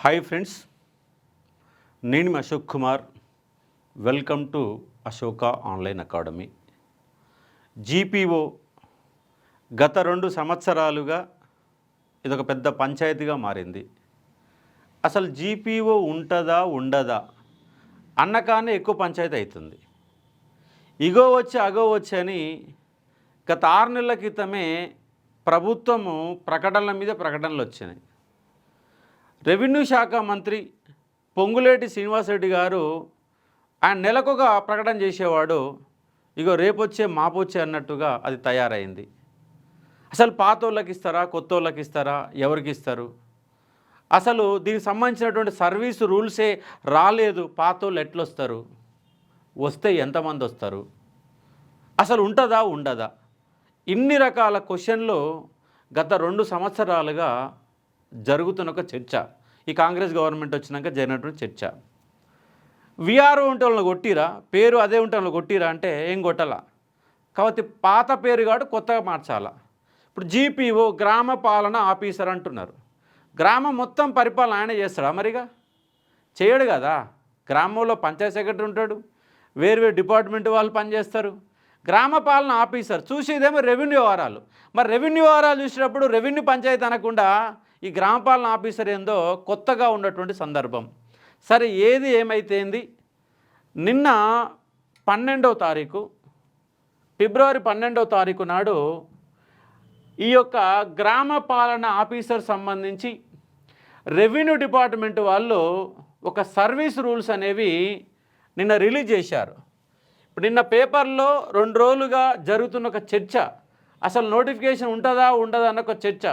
Hi friends నేను Ashok Kumar. Welcome to Ashoka online academy GPO గత రెండు సంవత్సరాలుగా ఇదొక పెద్ద పంచాయతీగా మారింది. అసలు జీపీఓ ఉంటుందా ఉండదా అన్నకానే ఎక్కువ పంచాయతీ అవుతుంది ఇగో వచ్చి అగో వచ్చి అని గత ఆరు నెలల క్రితమే ప్రభుత్వము ప్రకటనల మీద ప్రకటనలు వచ్చినాయి. రెవెన్యూ శాఖ మంత్రి పొంగులేటి శ్రీనివాసరెడ్డి గారు ఆయన నెలకొక ప్రకటన చేసేవాడు ఇగో రేపొచ్చే మాపొచ్చే అన్నట్టుగా అది తయారైంది. అసలు పాతోళ్ళకి ఇస్తారా కొత్తవాళ్ళకి ఇస్తారా ఎవరికి ఇస్తారు అసలు దీనికి సంబంధించినటువంటి సర్వీస్ రూల్సే రాలేదు పాతోళ్ళు ఎట్లొస్తారు? వస్తే ఎంతమంది వస్తారు అసలు ఉంటుందా ఉండదా? ఇన్ని రకాల క్వశ్చన్లు గత రెండు సంవత్సరాలుగా జరుగుతున్న ఒక చర్చ. ఈ కాంగ్రెస్ గవర్నమెంట్ వచ్చినాక జరిగినటువంటి చర్చ. విఆర్ఓ ఉంటే వాళ్ళని కొట్టిరా పేరు అదే ఉంటే వాళ్ళని కొట్టిరా అంటే ఏం కొట్టాలా? కాబట్టి పాత పేరు కాడు కొత్తగా మార్చాలా? ఇప్పుడు జీపీఓ గ్రామ పాలన ఆఫీసర్ అంటున్నారు. గ్రామం మొత్తం పరిపాలన ఆయన చేస్తాడా మరిగా? చేయడు కదా. గ్రామంలో పంచాయత్ సెక్రటరీ ఉంటాడు. వేరు వేరు డిపార్ట్మెంట్ వాళ్ళు పనిచేస్తారు. గ్రామ పాలన ఆఫీసర్ చూసేదేమో రెవెన్యూ వారాలు. మరి రెవెన్యూ వారాలు చూసినప్పుడు రెవెన్యూ పంచాయతీ అనకుండా ఈ గ్రామపాలన ఆఫీసర్ ఏందో కొత్తగా ఉన్నటువంటి సందర్భం. సరే ఏది ఏమైతేంది? నిన్న పన్నెండవ తారీఖు ఫిబ్రవరి పన్నెండవ తారీఖు నాడు ఈ యొక్క గ్రామ పాలన ఆఫీసర్ సంబంధించి రెవెన్యూ డిపార్ట్మెంట్ వాళ్ళు ఒక సర్వీస్ రూల్స్ అనేవి నిన్న రిలీజ్ చేశారు. ఇప్పుడు నిన్న పేపర్లో రెండు రోజులుగా జరుగుతున్న ఒక చర్చ. అసలు నోటిఫికేషన్ ఉంటుందా ఉండదా అన్న ఒక చర్చ.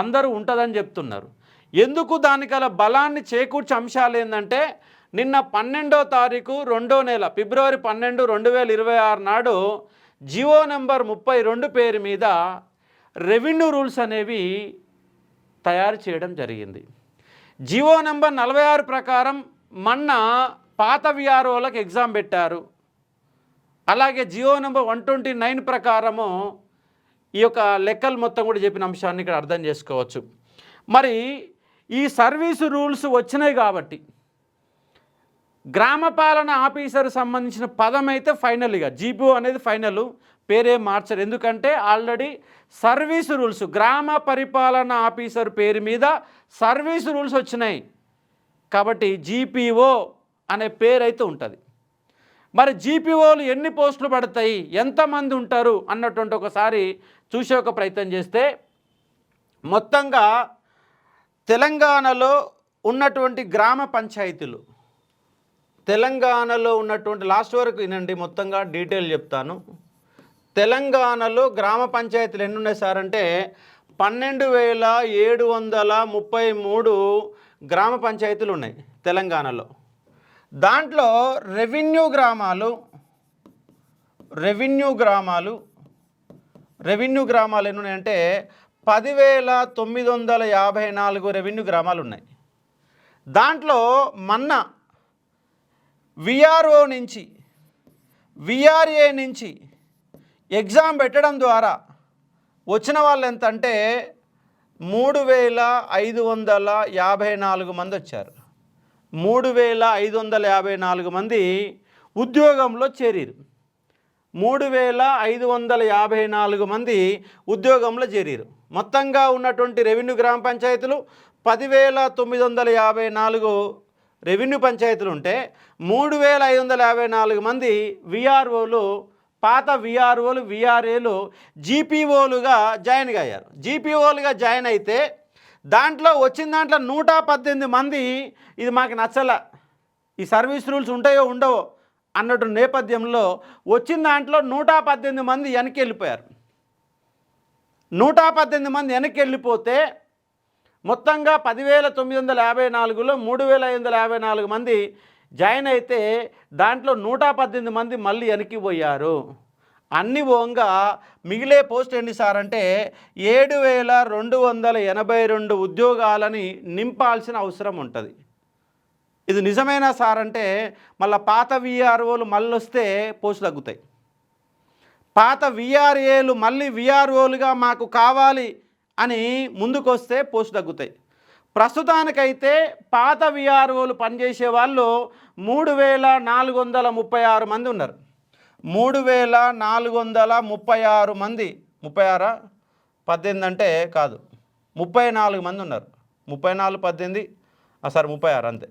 అందరూ ఉంటుందని చెప్తున్నారు. ఎందుకు దానికల బలాన్ని చేకూర్చే అంశాలు ఏంటంటే నిన్న పన్నెండో తారీఖు రెండో నెల ఫిబ్రవరి పన్నెండు రెండు వేల ఇరవై ఆరు నాడు జియో నెంబర్ ముప్పై రెండు పేరు మీద రెవెన్యూ రూల్స్ అనేవి తయారు చేయడం జరిగింది. జియో నెంబర్ నలభై ఆరు ప్రకారం మొన్న పాత విఆర్ఓలకు ఎగ్జామ్ పెట్టారు. అలాగే GO number one twenty nine ప్రకారము ఈ యొక్క లెక్కలు మొత్తం కూడా చెప్పిన అంశాన్ని ఇక్కడ అర్థం చేసుకోవచ్చు. మరి ఈ సర్వీసు రూల్స్ వచ్చినాయి కాబట్టి గ్రామ పాలన ఆఫీసర్ సంబంధించిన పదం అయితే ఫైనల్ ఇక. జీపీఓ అనేది ఫైనల్ పేరే మార్చరు. ఎందుకంటే ఆల్రెడీ సర్వీస్ రూల్స్ గ్రామ పరిపాలన ఆఫీసర్ పేరు మీద సర్వీస్ రూల్స్ వచ్చినాయి. కాబట్టి జీపీఓ అనే పేరు అయితే ఉంటుంది. మరి జీపీఓలు ఎన్ని పోస్టులు పడతాయి? ఎంతమంది ఉంటారు? అన్నటువంటి ఒకసారి చూసే ఒక ప్రయత్నం చేస్తే మొత్తంగా తెలంగాణలో ఉన్నటువంటి గ్రామ పంచాయతీలు తెలంగాణలో ఉన్నటువంటి లాస్ట్ వరకు వినండి మొత్తంగా డీటెయిల్ చెప్తాను. తెలంగాణలో గ్రామ పంచాయతీలు ఎన్ని ఉన్నాయి సార్ అంటే పన్నెండు వేల ఏడు వందల ముప్పై మూడు గ్రామ పంచాయతీలు ఉన్నాయి తెలంగాణలో. దాంట్లో రెవెన్యూ గ్రామాలు రెవెన్యూ గ్రామాలు రెవెన్యూ గ్రామాలు ఎన్ని ఉన్నాయంటే పదివేల తొమ్మిది వందల యాభై నాలుగు రెవెన్యూ గ్రామాలు ఉన్నాయి దాంట్లో మన్న విఆర్ఓ నుంచి విఆర్ఏ నుంచి ఎగ్జామ్ పెట్టడం ద్వారా వచ్చిన వాళ్ళు ఎంత అంటే మూడు వేల ఐదు వందల యాభై నాలుగు మంది వచ్చారు. మూడు వేల ఐదు వందల యాభై నాలుగు మంది ఉద్యోగంలో చేరారు. మూడు వేల ఐదు వందల యాభై నాలుగు మంది ఉద్యోగంలో చేరారు. మొత్తంగా ఉన్నటువంటి రెవెన్యూ గ్రామ పంచాయతీలు పదివేల తొమ్మిది వందల యాభై నాలుగు రెవెన్యూ పంచాయతీలు ఉంటే మూడు వేల ఐదు వందల యాభై నాలుగు మంది విఆర్ఓలు పాత విఆర్ఓలు విఆర్ఏలు జీపీఓలుగా జాయిన్ అయ్యారు. జీపీఓలుగా జాయిన్ అయితే దాంట్లో వచ్చిన దాంట్లో నూట పద్దెనిమిది మంది ఇది మాకు నచ్చల. ఈ సర్వీస్ రూల్స్ ఉంటాయో ఉండవో అన్నట్టు నేపథ్యంలో వచ్చిన దాంట్లో నూట పద్దెనిమిది మంది వెనక్కి వెళ్ళిపోయారు నూట పద్దెనిమిది మంది వెనక్కి వెళ్ళిపోతే మొత్తంగా పదివేల తొమ్మిది వందల యాభై నాలుగులో మూడు వేల ఐదు వందల యాభై నాలుగు మంది జాయిన్ అయితే దాంట్లో నూట పద్దెనిమిది మంది మళ్ళీ వెనక్కి పోయారు. అన్ని ఓంగా మిగిలే పోస్ట్ ఎన్ని సార్ అంటే ఏడు వేల రెండు వందల ఎనభై రెండు ఉద్యోగాలని నింపాల్సిన అవసరం ఉంటుంది. ఇది నిజమేనా సార్ అంటే మళ్ళీ పాత విఆర్ఓలు మళ్ళీ వస్తే పోస్ట్ తగ్గుతాయి. పాత విఆర్ఏలు మళ్ళీ విఆర్ఓలుగా మాకు కావాలి అని ముందుకొస్తే పోస్ట్ తగ్గుతాయి. ప్రస్తుతానికైతే పాత విఆర్ఓలు పనిచేసే వాళ్ళు మూడు వేల నాలుగు వందల ముప్పై ఆరు మంది ఉన్నారు. మూడు వేల నాలుగు వందల ముప్పై ఆరు మంది. ముప్పై ఆరా? పద్దెనిమిది అంటే కాదు. ముప్పై నాలుగు మంది ఉన్నారు. ముప్పై నాలుగు పద్దెనిమిది. ఆ, సార్ ముప్పై ఆరు అంతే.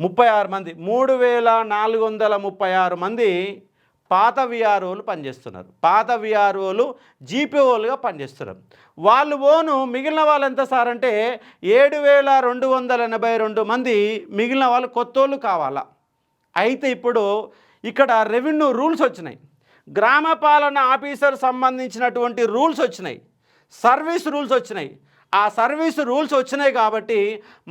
ముప్పై ఆరు మంది. మూడు వేల నాలుగు వందల ముప్పై ఆరు మంది పాత విఆర్ఓలు పనిచేస్తున్నారు. పాత విఆర్ఓలు జీపీఓలుగా పనిచేస్తున్నారు. వాళ్ళు ఓను మిగిలిన వాళ్ళు ఎంత సార్ అంటే ఏడు వేల రెండు వందల ఎనభై రెండు మంది మిగిలిన వాళ్ళు కొత్తోళ్ళు కావాలా? అయితే ఇప్పుడు ఇక్కడ రెవెన్యూ రూల్స్ వచ్చినాయి. గ్రామ పాలన ఆఫీసర్ సంబంధించినటువంటి రూల్స్ వచ్చినాయి. సర్వీస్ రూల్స్ వచ్చినాయి. ఆ సర్వీస్ రూల్స్ వచ్చినాయి కాబట్టి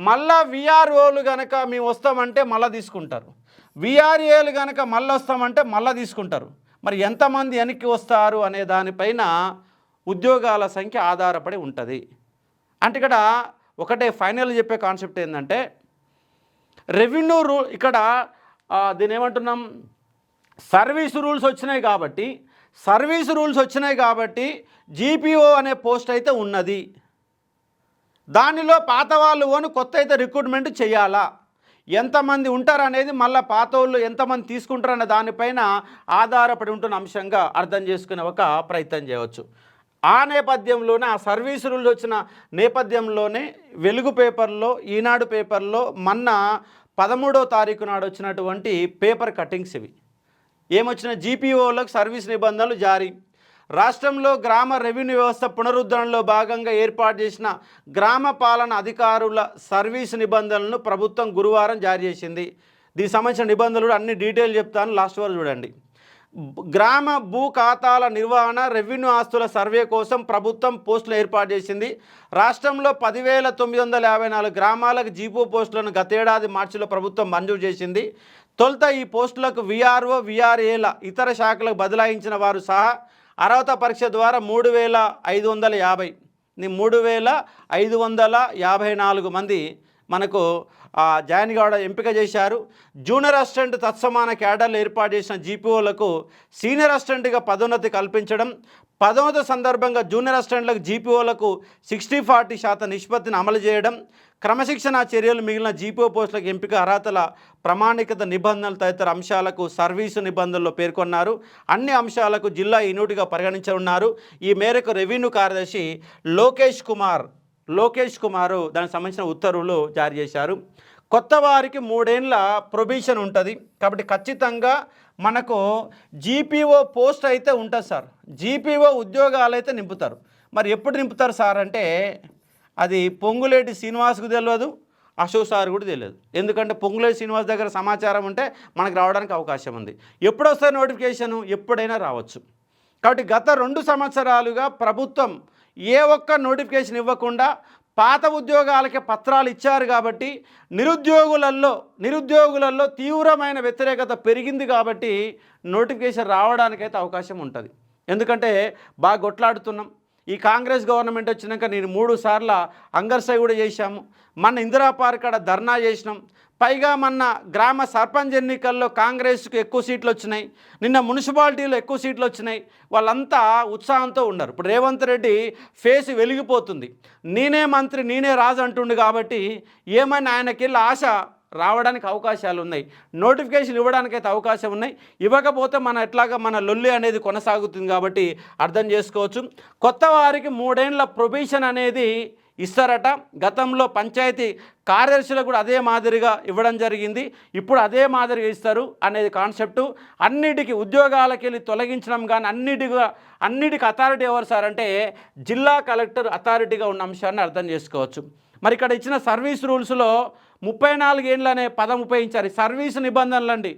మళ్ళా విఆర్ఓలు కనుక మేము వస్తామంటే మళ్ళీ తీసుకుంటారు. విఆర్ఏలు కనుక మళ్ళీ వస్తామంటే మళ్ళీ తీసుకుంటారు. మరి ఎంతమంది వెనక్కి వస్తారు అనే దానిపైన ఉద్యోగాల సంఖ్య ఆధారపడి ఉంటుంది. అంటే ఇక్కడ ఒకటే ఫైనల్ చెప్పే కాన్సెప్ట్ ఏంటంటే రెవెన్యూ రూ ఇక్కడ దీని ఏమంటున్నాం? సర్వీస్ రూల్స్ వచ్చినాయి కాబట్టి సర్వీస్ రూల్స్ వచ్చినాయి కాబట్టి జీపీఓ అనే పోస్ట్ అయితే ఉన్నది. దానిలో పాత వాళ్ళు ఓను కొత్త అయితే రిక్రూట్మెంట్ చేయాలా? ఎంతమంది ఉంటారు అనేది మళ్ళీ పాత వాళ్ళు ఎంతమంది తీసుకుంటారు అనే దానిపైన ఆధారపడి ఉంటున్న అంశంగా అర్థం చేసుకునే ఒక ప్రయత్నం చేయవచ్చు. ఆ నేపథ్యంలోనే ఆ సర్వీస్ రూల్స్ వచ్చిన నేపథ్యంలోనే వెలుగు పేపర్లో ఈనాడు పేపర్లో మొన్న పదమూడో తారీఖు నాడు వచ్చినటువంటి పేపర్ కటింగ్స్ ఇవి. ఏమొచ్చిన జీపీఓలకు సర్వీస్ నిబంధనలు జారీ. రాష్ట్రంలో గ్రామ రెవెన్యూ వ్యవస్థ పునరుద్ధరణలో భాగంగా ఏర్పాటు చేసిన గ్రామ పాలన అధికారుల సర్వీస్ నిబంధనలను ప్రభుత్వం గురువారం జారీ చేసింది. దీనికి సంబంధించిన నిబంధనలు అన్ని డీటెయిల్ చెప్తాను. లాస్ట్ వరకు చూడండి. గ్రామ భూ ఖాతాల నిర్వహణ రెవెన్యూ ఆస్తుల సర్వే కోసం ప్రభుత్వం పోస్టులు ఏర్పాటు చేసింది. రాష్ట్రంలో పదివేల తొమ్మిది వందల యాభై నాలుగు గ్రామాలకు జీపో పోస్టులను గతేడాది మార్చిలో ప్రభుత్వం మంజూరు చేసింది. తొలుత ఈ పోస్టులకు విఆర్ఓ విఆర్ఏల ఇతర శాఖలకు బదలాయించిన వారు సహా అర్హత పరీక్ష ద్వారా మూడు వేల ఐదు వందల యాభై మూడు వేల ఐదు వందల యాభై నాలుగు మంది మనకు జాయిన్ కావడం ఎంపిక చేశారు. జూనియర్ అసిస్టెంట్ తత్సమాన క్యాడర్లు ఏర్పాటు చేసిన జీపీఓలకు సీనియర్ అసిస్టెంట్గా పదోన్నతి కల్పించడం పదోన్నతి సందర్భంగా జూనియర్ అసిస్టెంట్లకు జీపీఓలకు సిక్స్టీ ఫార్టీ శాతం నిష్పత్తిని అమలు చేయడం క్రమశిక్షణ చర్యలు మిగిలిన జీపీఓ పోస్టులకు ఎంపిక అర్హతల ప్రామాణికత నిబంధనలు తదితర అంశాలకు సర్వీసు నిబంధనల్లో పేర్కొన్నారు. అన్ని అంశాలకు జిల్లా యూనిట్గా పరిగణించనున్నారు. ఈ మేరకు రెవెన్యూ కార్యదర్శి లోకేష్ కుమార్ లోకేష్ కుమారు దానికి సంబంధించిన ఉత్తర్వులు జారీ చేశారు. కొత్త వారికి మూడేండ్ల ప్రొబిషన్ ఉంటుంది. కాబట్టి ఖచ్చితంగా మనకు జీపీఓ పోస్ట్ అయితే ఉంటుంది సార్. జీపీఓ ఉద్యోగాలు అయితే నింపుతారు. మరి ఎప్పుడు నింపుతారు సార్ అంటే అది పొంగులేటి శ్రీనివాస్కు తెలియదు అశోక్ సార్ కూడా తెలియదు ఎందుకంటే పొంగులేటి శ్రీనివాస్ దగ్గర సమాచారం ఉంటే మనకు రావడానికి అవకాశం ఉంది. ఎప్పుడొస్తారు నోటిఫికేషను? ఎప్పుడైనా రావచ్చు. కాబట్టి గత రెండు సంవత్సరాలుగా ప్రభుత్వం ఏ ఒక్క నోటిఫికేషన్ ఇవ్వకుండా పాత ఉద్యోగాలకే పత్రాలు ఇచ్చారు కాబట్టి నిరుద్యోగులలో నిరుద్యోగులలో తీవ్రమైన వ్యతిరేకత పెరిగింది కాబట్టి నోటిఫికేషన్ రావడానికైతే అవకాశం ఉంటుంది. ఎందుకంటే బాగా కొట్లాడుతున్నాం. ఈ కాంగ్రెస్ గవర్నమెంట్ వచ్చినాక నేను మూడు సార్ల అంగర్సై కూడా చేశాము. మన ఇందిరా పార్క్ కాడ ధర్నా చేసినాం. పైగా మొన్న గ్రామ సర్పంచ్ ఎన్నికల్లో కాంగ్రెస్కు ఎక్కువ సీట్లు వచ్చినాయి. నిన్న మున్సిపాలిటీలో ఎక్కువ సీట్లు వచ్చినాయి. వాళ్ళంతా ఉత్సాహంతో ఉన్నారు. ఇప్పుడు రేవంత్ రెడ్డి ఫేస్ వెలిగిపోతుంది. నేనే మంత్రి నేనే రాజు అంటుండు కాబట్టి ఏమైనా ఆయనకి ఆశ రావడానికి అవకాశాలు ఉన్నాయి నోటిఫికేషన్ ఇవ్వడానికైతే అవకాశం ఉన్నాయి ఇవ్వకపోతే మన ఎట్లాగా మన లొల్లి అనేది కొనసాగుతుంది కాబట్టి అర్థం చేసుకోవచ్చు. కొత్త వారికి మూడేండ్ల ప్రొబిషన్ అనేది ఇస్తారట. గతంలో పంచాయతీ కార్యదర్శులకు కూడా అదే మాదిరిగా ఇవ్వడం జరిగింది. ఇప్పుడు అదే మాదిరిగా ఇస్తారు అనేది కాన్సెప్టు అన్నిటికీ ఉద్యోగాలకు వెళ్ళి తొలగించడం కానీ అన్నిటిగా అన్నిటికీ అథారిటీ ఎవరు సార్ అంటే జిల్లా కలెక్టర్ అథారిటీగా ఉన్న అంశాన్ని అర్థం చేసుకోవచ్చు. మరి ఇక్కడ ఇచ్చిన సర్వీస్ రూల్స్లో ముప్పై నాలుగేళ్ళు అనే పదం ఉపయోగించారు. సర్వీస్ నిబంధనలు అండి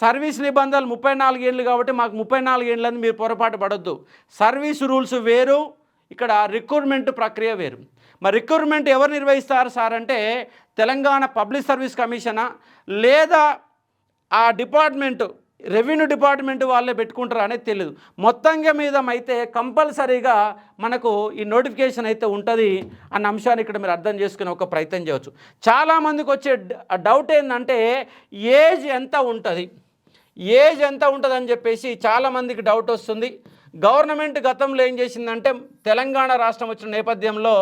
సర్వీస్ నిబంధనలు ముప్పై నాలుగేళ్ళు కాబట్టి మాకు ముప్పై నాలుగేళ్ళని మీరు పొరపాటు పడొద్దు. సర్వీస్ రూల్స్ వేరు ఇక్కడ రిక్రూట్మెంట్ ప్రక్రియ వేరు. మరి రిక్రూట్మెంట్ ఎవరు నిర్వహిస్తారు సార్ అంటే తెలంగాణ పబ్లిక్ సర్వీస్ కమిషనా లేదా ఆ డిపార్ట్మెంట్ రెవెన్యూ డిపార్ట్మెంట్ వాళ్ళే పెట్టుకుంటారా అనేది తెలియదు మొత్తంగా మీద అయితే కంపల్సరీగా మనకు ఈ నోటిఫికేషన్ అయితే ఉంటుంది అన్న అంశాన్ని ఇక్కడ మీరు అర్థం చేసుకునే ఒక ప్రయత్నం చేయవచ్చు చాలామందికి వచ్చే డౌట్ ఏంటంటే ఏజ్ ఎంత ఉంటుంది? ఏజ్ ఎంత ఉంటుందని చెప్పేసి చాలామందికి డౌట్ వస్తుంది. గవర్నమెంట్ గతంలో ఏం చేసిందంటే తెలంగాణ రాష్ట్రం వచ్చిన నేపథ్యంలో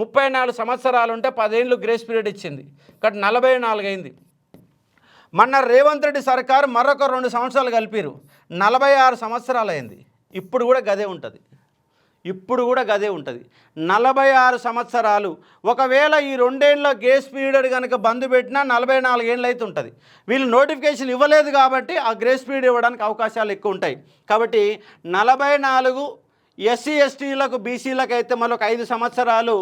ముప్పై నాలుగు సంవత్సరాలు ఉంటే పదేళ్ళు గ్రేస్ పీరియడ్ ఇచ్చింది. కాబట్టి నలభై నాలుగు అయింది మొన్న రేవంత్ రెడ్డి సర్కారు మరొక రెండు సంవత్సరాలు కలిపిరు. నలభై ఆరు సంవత్సరాలు అయింది. ఇప్పుడు కూడా గదే ఉంటుంది. ఇప్పుడు కూడా గదే ఉంటుంది. నలభై ఆరు సంవత్సరాలు. ఒకవేళ ఈ రెండేళ్ళ గ్రేస్ పీరియడ్ కనుక బంద్ పెట్టినా నలభై నాలుగేళ్ళు అయితే ఉంటుంది. వీళ్ళు నోటిఫికేషన్ ఇవ్వలేదు కాబట్టి ఆ గ్రేస్ పీరియడ్ ఇవ్వడానికి అవకాశాలు ఎక్కువ ఉంటాయి. కాబట్టి నలభై నాలుగు ఎస్సీ ఎస్టీలకు బీసీలకు అయితే మరొక ఐదు సంవత్సరాలు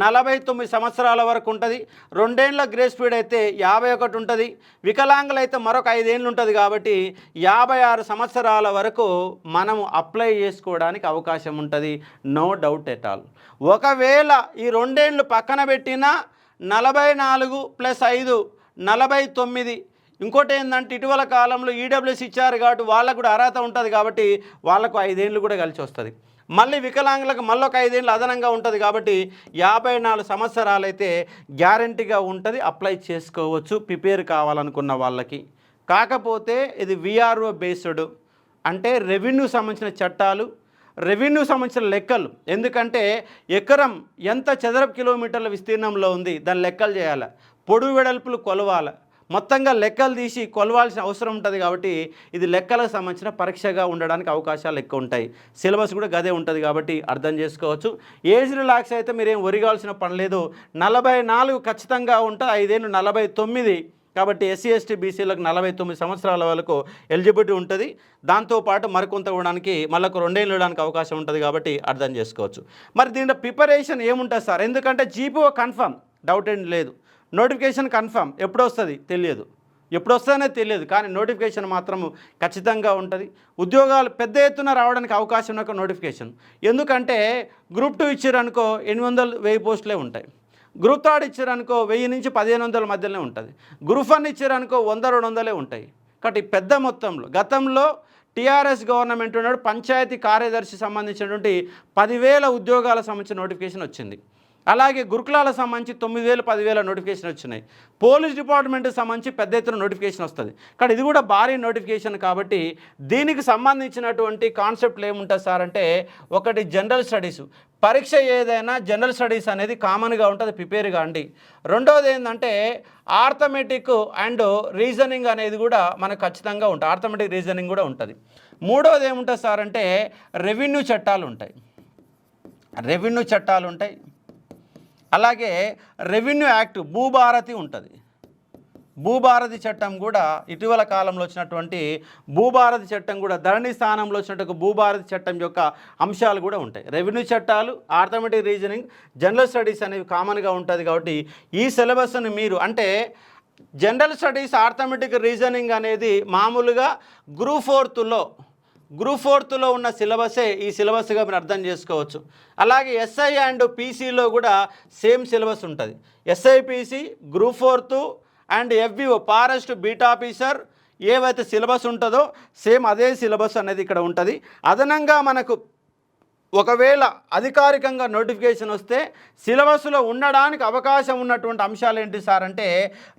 నలభై తొమ్మిది సంవత్సరాల వరకు ఉంటుంది. రెండేళ్ళ గ్రేస్ పీరియడ్ అయితే యాభై ఒకటి ఉంటుంది. వికలాంగులు అయితే మరొక ఐదేళ్ళు ఉంటుంది కాబట్టి యాభై ఆరు సంవత్సరాల వరకు మనము అప్లై చేసుకోవడానికి అవకాశం ఉంటుంది. నో డౌట్ ఎట్ ఆల్ ఒకవేళ ఈ రెండేళ్ళు పక్కన పెట్టినా నలభై నాలుగు ప్లస్ ఐదు నలభై తొమ్మిది. ఇంకోటి ఏంటంటే ఇటీవల కాలంలో ఈడబ్ల్యూఎస్ ఇచ్చారు కాబట్టి వాళ్ళకు కూడా అర్హత ఉంటుంది కాబట్టి వాళ్ళకు ఐదేళ్ళు కూడా కలిసి వస్తుంది. మళ్ళీ వికలాంగులకు మళ్ళీ ఒక ఐదేళ్ళు అదనంగా ఉంటుంది కాబట్టి యాభై నాలుగు సంవత్సరాలైతే గ్యారంటీగా ఉంటుంది అప్లై చేసుకోవచ్చు ప్రిపేర్ కావాలనుకున్న వాళ్ళకి. కాకపోతే ఇది విఆర్ఓ బేస్డ్ అంటే రెవెన్యూ సంబంధించిన చట్టాలు రెవెన్యూ సంబంధించిన లెక్కలు. ఎందుకంటే ఎకరం ఎంత చదరపు కిలోమీటర్ల విస్తీర్ణంలో ఉంది దాని లెక్కలు చేయాలి. పొడు వెడల్పులు కొలవాలి. మొత్తంగా లెక్కలు తీసి కొలవాల్సిన అవసరం ఉంటుంది కాబట్టి ఇది లెక్కలకు సంబంధించిన పరీక్షగా ఉండడానికి అవకాశాలు ఎక్కువ ఉంటాయి. సిలబస్ కూడా గదే ఉంటుంది కాబట్టి అర్థం చేసుకోవచ్చు. ఏజ్ రిలాక్స్ అయితే మీరేం ఒరిగాల్సిన పని లేదు. నలభై నాలుగు ఖచ్చితంగా ఉంటుంది ఐదేళ్ళు నలభై తొమ్మిది కాబట్టి ఎస్సీ ఎస్టీ బీసీలకు నలభై తొమ్మిది సంవత్సరాల వరకు ఎలిజిబిలిటీ ఉంటుంది. దాంతోపాటు మరికొంత ఇవ్వడానికి మళ్ళీ ఒక రెండేళ్ళు ఇవ్వడానికి అవకాశం ఉంటుంది కాబట్టి అర్థం చేసుకోవచ్చు. మరి దీంట్లో ప్రిపరేషన్ ఏముంటుంది సార్? ఎందుకంటే జీపీఓ కన్ఫర్మ్ డౌట్ ఏం లేదు. నోటిఫికేషన్ కన్ఫర్మ్ ఎప్పుడు వస్తుంది? తెలియదు. ఎప్పుడు వస్తుందనే తెలియదు. కానీ నోటిఫికేషన్ మాత్రం ఖచ్చితంగా ఉంటుంది. ఉద్యోగాలు పెద్ద ఎత్తున రావడానికి అవకాశం ఉన్న ఒక నోటిఫికేషన్. ఎందుకంటే గ్రూప్ టూ ఇచ్చారనుకో ఎనిమిది వందలు వెయ్యి పోస్టులే ఉంటాయి. గ్రూప్ థర్డ్ ఇచ్చారనుకో వెయ్యి నుంచి పదిహేను వందల మధ్యలోనే ఉంటుంది. గ్రూప్ వన్ ఇచ్చారనుకో వంద రెండు వందలే ఉంటాయి. కాబట్టి పెద్ద మొత్తంలో గతంలో టీఆర్ఎస్ గవర్నమెంట్ ఉన్నాడు పంచాయతీ కార్యదర్శి సంబంధించినటువంటి పదివేల ఉద్యోగాల సంబంధించిన నోటిఫికేషన్ వచ్చింది. అలాగే గురుకులాలకు సంబంధించి తొమ్మిది వేలు పదివేల నోటిఫికేషన్ వచ్చినాయి. పోలీస్ డిపార్ట్మెంట్కి సంబంధించి పెద్ద ఎత్తున నోటిఫికేషన్ వస్తుంది. కానీ ఇది కూడా భారీ నోటిఫికేషన్ కాబట్టి దీనికి సంబంధించినటువంటి కాన్సెప్ట్లు ఏముంటుంది సార్ అంటే ఒకటి జనరల్ స్టడీస్ పరీక్ష ఏదైనా జనరల్ స్టడీస్ అనేది కామన్గా ఉంటుంది ప్రిపేర్ కాండి రెండవది ఏంటంటే ఆర్థమెటిక్ అండ్ రీజనింగ్ అనేది కూడా మనకు ఖచ్చితంగా ఉంటుంది. ఆర్థమెటిక్ రీజనింగ్ కూడా ఉంటుంది. మూడవది ఏముంటుంది సార్ అంటే రెవెన్యూ చట్టాలు ఉంటాయి. రెవెన్యూ చట్టాలు ఉంటాయి. అలాగే రెవెన్యూ యాక్ట్ భూభారతి ఉంటుంది. భూభారతి చట్టం కూడా ఇటీవల కాలంలో వచ్చినటువంటి భూభారతి చట్టం కూడా ధరణి స్థానంలో వచ్చినట్టు భూభారతి చట్టం యొక్క అంశాలు కూడా ఉంటాయి. రెవెన్యూ చట్టాలు ఆర్థమెటిక్ రీజనింగ్ జనరల్ స్టడీస్ అనేవి కామన్గా ఉంటుంది కాబట్టి ఈ సిలబస్ని మీరు అంటే జనరల్ స్టడీస్ ఆర్థమెటిక్ రీజనింగ్ అనేది మామూలుగా గ్రూప్ ఫోర్త్లో గ్రూప్ ఫోర్త్లో ఉన్న సిలబసే ఈ సిలబస్గా మీరు అర్థం చేసుకోవచ్చు. అలాగే ఎస్ఐ అండ్ పీసీలో కూడా సేమ్ సిలబస్ ఉంటుంది. SI PC group fourth and FBO forest beat officer ఏవైతే సిలబస్ ఉంటుందో సేమ్ అదే సిలబస్ అనేది ఇక్కడ ఉంటుంది. అదనంగా మనకు ఒకవేళ అధికారికంగా నోటిఫికేషన్ వస్తే సిలబస్లో ఉండడానికి అవకాశం ఉన్నటువంటి అంశాలు ఏంటి సార్ అంటే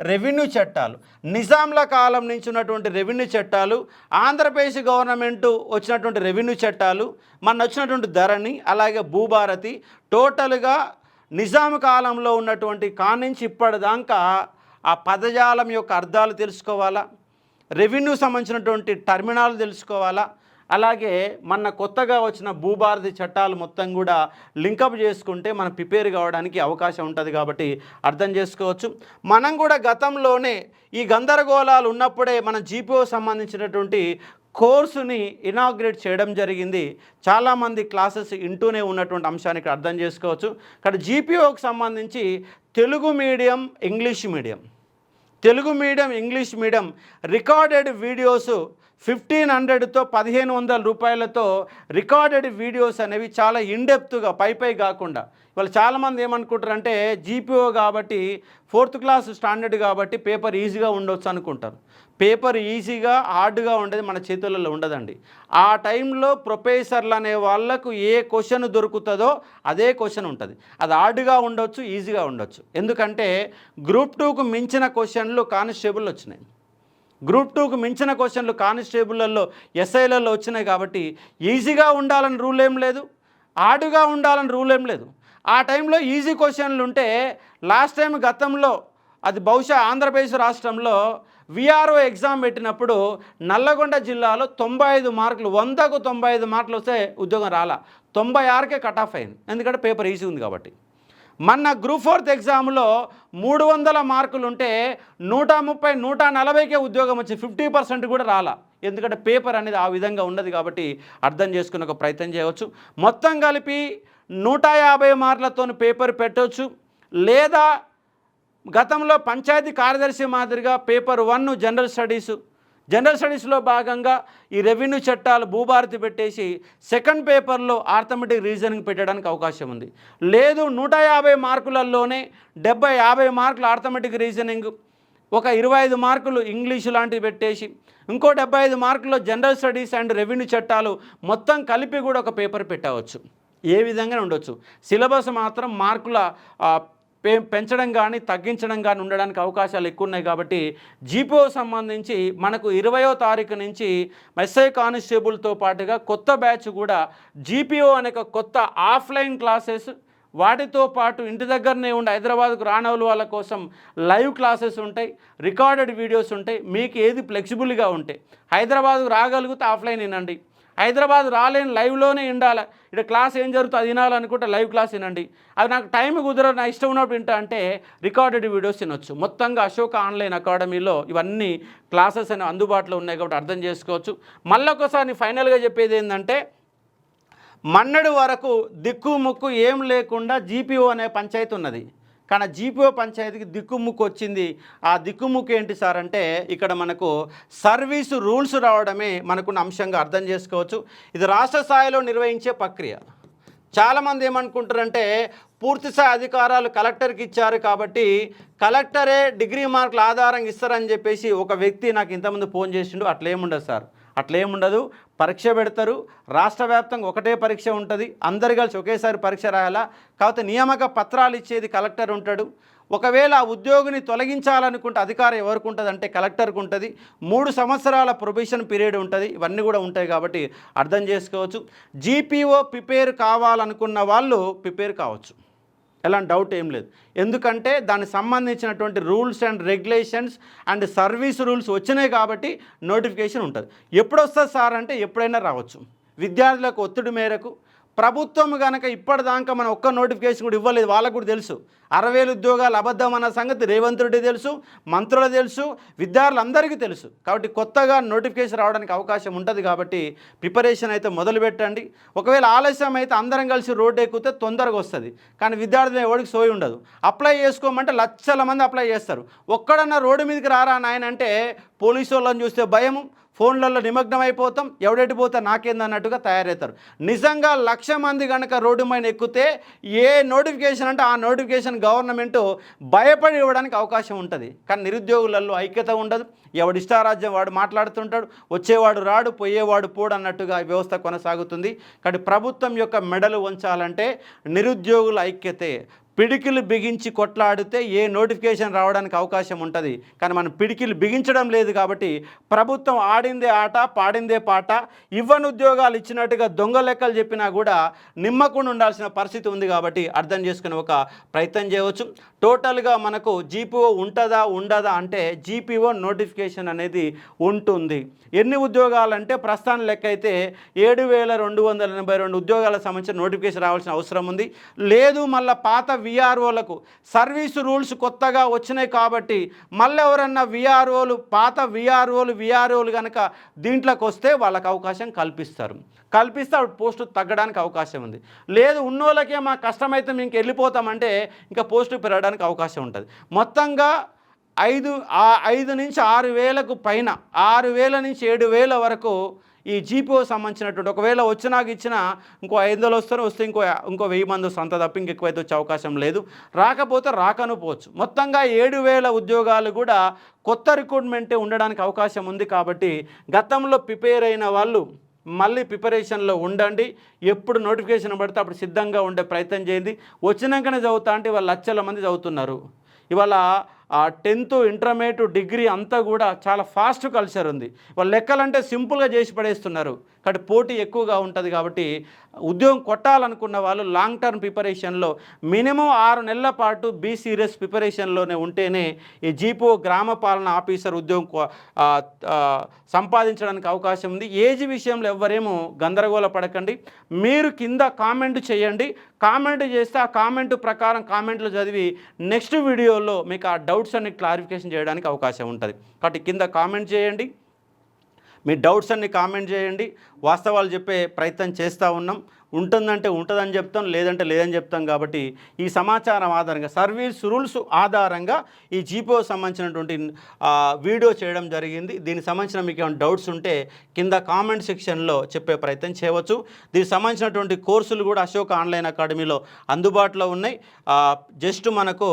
రెవెన్యూ చట్టాలు. నిజాంల కాలం నుంచి ఉన్నటువంటి రెవెన్యూ చట్టాలు ఆంధ్రప్రదేశ్ గవర్నమెంట్ వచ్చినటువంటి రెవెన్యూ చట్టాలు మన వచ్చినటువంటి ధరణి అలాగే భూభారతి టోటల్గా నిజాం కాలంలో ఉన్నటువంటి కానించి ఇప్పటిదాకా ఆ పదజాలం యొక్క అర్థాలు తెలుసుకోవాలా? రెవెన్యూ సంబంధించినటువంటి టర్మినాలు తెలుసుకోవాలా? అలాగే మన కొత్తగా వచ్చిన భూభారతి చట్టాలు మొత్తం కూడా లింకప్ చేసుకుంటే మనం ప్రిపేర్ కావడానికి అవకాశం ఉంటుంది కాబట్టి అర్థం చేసుకోవచ్చు. మనం కూడా గతంలోనే ఈ గందరగోళాలు ఉన్నప్పుడే మన జీపీఓ సంబంధించినటువంటి కోర్సుని ఇనాగ్రేట్ చేయడం జరిగింది. చాలామంది క్లాసెస్ ఇంటూనే ఉన్నటువంటి అంశాన్ని ఇక్కడ అర్థం చేసుకోవచ్చు. ఇక్కడ జీపీఓకి సంబంధించి Telugu medium English medium. Telugu medium English medium recorded videos fifteen హండ్రెడ్తో పదిహేను వందల రూపాయలతో రికార్డెడ్ వీడియోస్ అనేవి చాలా ఇండెప్త్గా పై పై కాకుండా. వాళ్ళు చాలామంది ఏమనుకుంటారంటే జీపీఓ కాబట్టి ఫోర్త్ క్లాస్ స్టాండర్డ్ కాబట్టి పేపర్ ఈజీగా ఉండొచ్చు అనుకుంటారు. పేపర్ ఈజీగా హార్డ్గా ఉండేది మన చేతులలో ఉండదండి. ఆ టైంలో ప్రొఫెసర్లు అనే వాళ్ళకు ఏ క్వశ్చన్ దొరుకుతుందో అదే క్వశ్చన్ ఉంటుంది. అది హార్డ్గా ఉండొచ్చు ఈజీగా ఉండొచ్చు. ఎందుకంటే గ్రూప్ టూకు మించిన క్వశ్చన్లు కానిస్టేబుల్ వచ్చినాయి. గ్రూప్ టూకు మించిన క్వశ్చన్లు కానిస్టేబుల్లలో ఎస్ఐలలో వచ్చినాయి కాబట్టి ఈజీగా ఉండాలని రూల్ ఏం లేదు. ఆడుగా ఉండాలని రూల్ ఏం లేదు. ఆ టైంలో ఈజీ క్వశ్చన్లు ఉంటే లాస్ట్ టైం గతంలో అది బహుశా ఆంధ్రప్రదేశ్ రాష్ట్రంలో విఆర్ఓ ఎగ్జామ్ పెట్టినప్పుడు నల్లగొండ జిల్లాలో తొంభై ఐదు మార్కులు వందకు తొంభై ఐదు మార్కులు వస్తే ఉద్యోగం రాలా. తొంభై ఆరుకే కట్ ఆఫ్ అయింది. ఎందుకంటే పేపర్ ఈజీ ఉంది కాబట్టి. మన గ్రూప్ ఫోర్త్ ఎగ్జామ్లో మూడు వందల మార్కులు ఉంటే నూట ముప్పై నూట నలభైకే ఉద్యోగం వచ్చి ఫిఫ్టీ పర్సెంట్ కూడా రాలా. ఎందుకంటే పేపర్ అనేది ఆ విధంగా ఉన్నది కాబట్టి అర్థం చేసుకునే ఒక ప్రయత్నం చేయవచ్చు. మొత్తం కలిపి నూట యాభై మార్కులతో పేపర్ పెట్టవచ్చు లేదా గతంలో పంచాయతీ కార్యదర్శి మాదిరిగా paper one general studies general స్టడీస్లో భాగంగా ఈ రెవెన్యూ చట్టాలు భూభారతి పెట్టేసి సెకండ్ పేపర్లో ఆర్థమెటిక్ రీజనింగ్ పెట్టడానికి అవకాశం ఉంది. లేదు నూట యాభై మార్కులలోనే డెబ్బై యాభై మార్కులు ఆర్థమెటిక్ రీజనింగ్ ఒక ఇరవై ఐదు మార్కులు ఇంగ్లీషు లాంటివి పెట్టేసి ఇంకో డెబ్బై ఐదు మార్కుల్లో జనరల్ స్టడీస్ అండ్ రెవెన్యూ చట్టాలు మొత్తం కలిపి కూడా ఒక పేపర్ పెట్టవచ్చు. ఏ విధంగా ఉండొచ్చు. సిలబస్ మాత్రం మార్కుల పెంచడం కానీ తగ్గించడం కానీ ఉండడానికి అవకాశాలు ఎక్కువ ఉన్నాయి కాబట్టి జీపీఓ సంబంధించి మనకు ఇరవయో తారీఖు నుంచి ఎస్ఐ కానిస్టేబుల్తో పాటుగా కొత్త బ్యాచ్ కూడా జీపీఓ అనే కొత్త ఆఫ్లైన్ క్లాసెస్ వాటితో పాటు ఇంటి దగ్గరనే ఉండి హైదరాబాద్కు రానవులు వాళ్ళ కోసం లైవ్ క్లాసెస్ ఉంటాయి రికార్డెడ్ వీడియోస్ ఉంటాయి మీకు ఏది ఫ్లెక్సిబుల్గా ఉంటాయి హైదరాబాద్కు రాగలిగితే ఆఫ్లైన్ వినండి. హైదరాబాద్ రాలేని లైవ్లోనే ఉండాలి. ఇక్కడ క్లాస్ ఏం జరుగుతుందో అది వినాలనుకుంటే లైవ్ క్లాస్ వినండి. అది నాకు టైం కుదరదు నా ఇష్టం ఉన్నప్పుడు వింటా అంటే రికార్డెడ్ వీడియోస్ వినొచ్చు మొత్తంగా అశోక ఆన్లైన్ అకాడమీలో ఇవన్నీ క్లాసెస్ అనేవి అందుబాటులో ఉన్నాయి కాబట్టి అర్థం చేసుకోవచ్చు. మళ్ళొకసారి ఫైనల్గా చెప్పేది ఏంటంటే మన్నడు వరకు దిక్కు ముక్కు ఏం లేకుండా జీపీఓ అనే పంచాయతీ ఉన్నది. కానీ జీపీఓ పంచాయతీకి దిక్కుముక్కు వచ్చింది ఆ దిక్కుముక్కు ఏంటి సార్ అంటే ఇక్కడ మనకు సర్వీసు రూల్స్ రావడమే మనకున్న అంశంగా అర్థం చేసుకోవచ్చు. ఇది రాష్ట్ర స్థాయిలో నిర్వహించే ప్రక్రియ. చాలామంది ఏమనుకుంటారంటే పూర్తి స్థాయి అధికారాలు కలెక్టర్కి ఇచ్చారు కాబట్టి కలెక్టరే డిగ్రీ మార్కుల ఆధారంగా ఇస్తారని చెప్పేసి ఒక వ్యక్తి నాకు ఇంతమంది ఫోన్ చేసిండు. అట్లేముండదు సార్. అట్లేముండదు పరీక్ష పెడతారు. రాష్ట్ర వ్యాప్తంగా ఒకటే పరీక్ష ఉంటుంది. అందరు కలిసి ఒకేసారి పరీక్ష రాయాలా? కాకపోతే నియామక పత్రాలు ఇచ్చేది కలెక్టర్ ఉంటాడు. ఒకవేళ ఆ ఉద్యోగిని తొలగించాలనుకుంటే అధికారం ఎవరికి ఉంటుంది? అంటే కలెక్టర్కి ఉంటుంది. మూడు సంవత్సరాల ప్రొబిషన్ పీరియడ్ ఉంటుంది. ఇవన్నీ కూడా ఉంటాయి కాబట్టి అర్థం చేసుకోవచ్చు. జీపీఓ ప్రిపేర్ కావాలనుకున్న వాళ్ళు ప్రిపేర్ కావచ్చు. ఎలాంటి డౌట్ ఏం లేదు. ఎందుకంటే దానికి సంబంధించినటువంటి rules and regulations and service rules వచ్చినాయి కాబట్టి నోటిఫికేషన్ ఉంటుంది. ఎప్పుడు వస్తుంది సార్ అంటే ఎప్పుడైనా రావచ్చు. విద్యార్థులకు ఒత్తిడి మేరకు ప్రభుత్వం కనుక ఇప్పటిదాకా మనం ఒక్క నోటిఫికేషన్ కూడా ఇవ్వలేదు వాళ్ళకు కూడా తెలుసు. అరవై ఉద్యోగాలు అబద్ధం అన్న సంగతి రేవంత్ రెడ్డి తెలుసు మంత్రులు తెలుసు విద్యార్థులందరికీ తెలుసు. కాబట్టి కొత్తగా నోటిఫికేషన్ రావడానికి అవకాశం ఉంటుంది కాబట్టి ప్రిపరేషన్ అయితే మొదలు పెట్టండి. ఒకవేళ ఆలస్యం అయితే అందరం కలిసి రోడ్డు ఎక్కితే తొందరగా వస్తుంది. కానీ విద్యార్థులు ఎవరికి సోయి ఉండదు. అప్లై చేసుకోమంటే లక్షల మంది అప్లై చేస్తారు. ఒక్కడన్నా రోడ్డు మీదకి రారా నాయన అంటే పోలీసు వాళ్ళని చూస్తే భయము ఫోన్లలో నిమగ్నం అయిపోతాం ఎవడెటు పోతే నాకేందన్నట్టుగా తయారవుతారు. నిజంగా లక్ష మంది కనుక రోడ్డు పైన ఎక్కితే ఏ నోటిఫికేషన్ అంటే ఆ నోటిఫికేషన్ గవర్నమెంట్ భయపడి ఇవ్వడానికి అవకాశం ఉంటుంది. కానీ నిరుద్యోగులలో ఐక్యత ఉండదు. ఎవడు ఇష్టారాజ్యం వాడు మాట్లాడుతుంటాడు వచ్చేవాడు రాడు పోయేవాడు పోడు అన్నట్టుగా వ్యవస్థ కొనసాగుతుంది. కానీ ప్రభుత్వం యొక్క మెడలు ఉంచాలంటే నిరుద్యోగుల ఐక్యతే పిడికిలు బిగించి కొట్లాడితే ఏ నోటిఫికేషన్ రావడానికి అవకాశం ఉంటుంది? కానీ మనం పిడికిలు బిగించడం లేదు కాబట్టి ప్రభుత్వం ఆడిందే ఆట పాడిందే పాట ఇవ్వని ఉద్యోగాలు ఇచ్చినట్టుగా దొంగ లెక్కలు చెప్పినా కూడా నిమ్మకుండా ఉండాల్సిన పరిస్థితి ఉంది కాబట్టి అర్థం చేసుకునే ఒక ప్రయత్నం చేయవచ్చు. టోటల్గా మనకు జీపీఓ ఉంటుందా ఉండదా అంటే జీపీఓ నోటిఫికేషన్ అనేది ఉంటుంది. ఎన్ని ఉద్యోగాలు అంటే ప్రస్తుతానికి లెక్క అయితే ఏడు వేల రెండు వందల ఎనభై రెండు ఉద్యోగాలకు సంబంధించిన నోటిఫికేషన్ రావాల్సిన అవసరం ఉంది. లేదు మళ్ళీ పాత విఆర్ఓలకు సర్వీసు రూల్స్ కొత్తగా వచ్చినాయి కాబట్టి మళ్ళీ ఎవరన్నా విఆర్ఓలు పాత విఆర్ఓలు విఆర్ఓలు కనుక దీంట్లోకి వస్తే వాళ్ళకి అవకాశం కల్పిస్తారు. కల్పిస్తే అప్పుడు పోస్టు తగ్గడానికి అవకాశం ఉంది. లేదు ఉన్నోళ్ళకే మా కష్టమైతే మేము ఇంక వెళ్ళిపోతామంటే ఇంకా పోస్టు పెరగడానికి అవకాశం ఉంటుంది. మొత్తంగా ఐదు ఐదు నుంచి ఆరు వేలకు పైన ఆరు వేల నుంచి ఏడు వేల వరకు ఈ జీపీఓ సంబంధించినటువంటి ఒకవేళ వచ్చినాక ఇచ్చిన ఇంకో ఐదు వందలు వస్తారు వస్తే ఇంకో ఇంకో వెయ్యి మంది వస్తారు అంత తప్ప ఇంకెక్కువైతే వచ్చే అవకాశం లేదు. రాకపోతే రాకను పోవచ్చు. మొత్తంగా ఏడు వేల ఉద్యోగాలు కూడా కొత్త రిక్రూట్మెంటే ఉండడానికి అవకాశం ఉంది కాబట్టి గతంలో ప్రిపేర్ అయిన వాళ్ళు మళ్ళీ ప్రిపరేషన్లో ఉండండి. ఎప్పుడు నోటిఫికేషన్ పడితే అప్పుడు సిద్ధంగా ఉండే ప్రయత్నం చేయండి. వచ్చినాకనే చదువుతా అంటే ఇవాళ లక్షల మంది చదువుతున్నారు. ఇవాళ టెన్త్ ఇంటర్మీడియట్ డిగ్రీ అంతా కూడా చాలా ఫాస్ట్ కల్చర్ ఉంది. వాళ్ళు లెక్కలంటే సింపుల్గా చేసి పడేస్తున్నారు. కాబట్టి పోటీ ఎక్కువగా ఉంటుంది కాబట్టి ఉద్యోగం కొట్టాలనుకున్న వాళ్ళు లాంగ్ టర్మ్ ప్రిపరేషన్లో మినిమం ఆరు నెలల పాటు బీ సీరియస్ ప్రిపరేషన్లోనే ఉంటేనే ఈ జీపో గ్రామ పాలన ఆఫీసర్ ఉద్యోగం సంపాదించడానికి అవకాశం ఉంది. ఏజ్ విషయంలో ఎవ్వరేమో గందరగోళ పడకండి. మీరు కింద కామెంట్ చేయండి. కామెంట్ చేస్తే ఆ కామెంట్ ప్రకారం కామెంట్లు చదివి నెక్స్ట్ వీడియోలో మీకు ఆ డౌట్స్ అన్ని క్లారిఫికేషన్ చేయడానికి అవకాశం ఉంటుంది. కాబట్టి కింద కామెంట్ చేయండి. మీ డౌట్స్ అన్ని కామెంట్ చేయండి. వాస్తవాలు చెప్పే ప్రయత్నం చేస్తూ ఉన్నాం. ఉంటుందంటే ఉంటుందని చెప్తాం లేదంటే లేదని చెప్తాం కాబట్టి ఈ సమాచారం ఆధారంగా సర్వీస్ రూల్స్ ఆధారంగా ఈ జీపో సంబంధించినటువంటి వీడియో చేయడం జరిగింది. దీనికి సంబంధించిన మీకు ఏమైనా డౌట్స్ ఉంటే కింద కామెంట్ సెక్షన్లో చెప్పే ప్రయత్నం చేయవచ్చు. దీనికి సంబంధించినటువంటి కోర్సులు కూడా అశోక్ ఆన్లైన్ అకాడమీలో అందుబాటులో ఉన్నాయి. జస్ట్ మనకు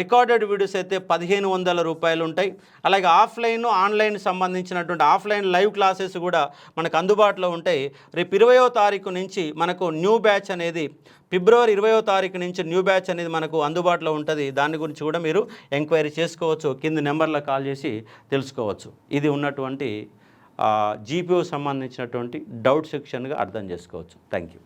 రికార్డెడ్ వీడియోస్ అయితే పదిహేను వందల రూపాయలు ఉంటాయి. అలాగే ఆఫ్లైన్ ఆన్లైన్ సంబంధించినటువంటి ఆఫ్లైన్ లైవ్ క్లాసెస్ కూడా మనకు అందుబాటులో ఉంటాయి. రేపు ఇరవయో తారీఖు నుంచి మన మనకు న్యూ బ్యాచ్ అనేది ఫిబ్రవరి ఇరవయో తారీఖు నుంచి న్యూ బ్యాచ్ అనేది మనకు అందుబాటులో ఉంటుంది. దాని గురించి కూడా మీరు ఎంక్వైరీ చేసుకోవచ్చు. కింది నెంబర్లో కాల్ చేసి తెలుసుకోవచ్చు. ఇది ఉన్నటువంటి జీపీఓ సంబంధించినటువంటి డౌట్ సెక్షన్గా అర్థం చేసుకోవచ్చు. Thank you